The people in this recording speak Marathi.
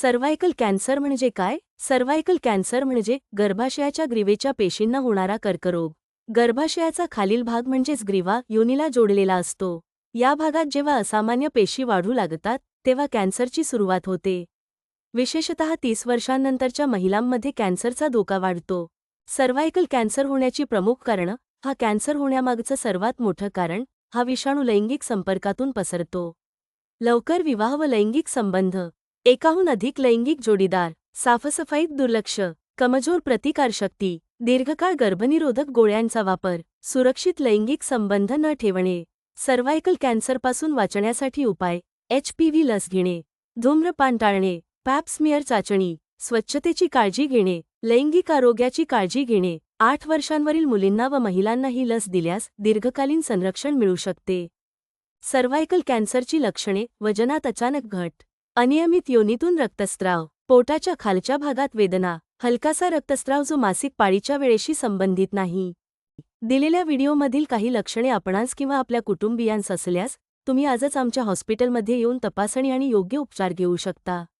सर्व्हायकल कॅन्सर म्हणजे काय? सर्व्हायकल कॅन्सर म्हणजे गर्भाशयाच्या ग्रीवेच्या पेशींना होणारा कर्करोग. गर्भाशयाचा खालील भाग म्हणजेच ग्रीवा योनीला जोडलेला असतो. या भागात जेव्हा असामान्य पेशी वाढू लागतात तेव्हा कॅन्सरची सुरुवात होते. विशेषतः तीस वर्षांनंतरच्या महिलांमध्ये कॅन्सरचा धोका वाढतो. सर्व्हायकल कॅन्सर होण्याची प्रमुख कारणं हा कॅन्सर होण्यामागचं सर्वात मोठं कारण हा विषाणू लैंगिक संपर्कातून पसरतो. लवकर विवाह व लैंगिक संबंध. एकाहून अधिक लैंगिक जोडीदार साफसफाईत दुर्लक्ष कमजोर प्रतिकारशक्ती दीर्घकाळ गर्भनिरोधक गोळ्यांचा वापर सुरक्षित लैंगिक संबंध न ठेवणे सर्व्हायकल कॅन्सरपासून वाचण्यासाठी उपाय एचपीव्ही लस घेणे धूम्रपान टाळणे पॅप्समिअर चाचणी स्वच्छतेची काळजी घेणे लैंगिक आरोग्याची काळजी घेणे आठ वर्षांवरील मुलींना व महिलांना ही लस दिल्यास दीर्घकालीन संरक्षण मिळू शकते. सर्व्हायकल कॅन्सरची लक्षणे वजनात अचानक घट अनियमित योनीतून रक्तस्राव पोटाच्या खालच्या भागात वेदना हलकासा रक्तस्राव जो मासिक पाळीच्या वेळेशी संबंधित नाही. दिलेल्या व्हिडिओमधील काही लक्षणे आपणास किंवा आपल्या कुटुंबियांस असल्यास तुम्ही आजच आमच्या हॉस्पिटलमध्ये येऊन तपासणी आणि योग्य उपचार घेऊ शकता.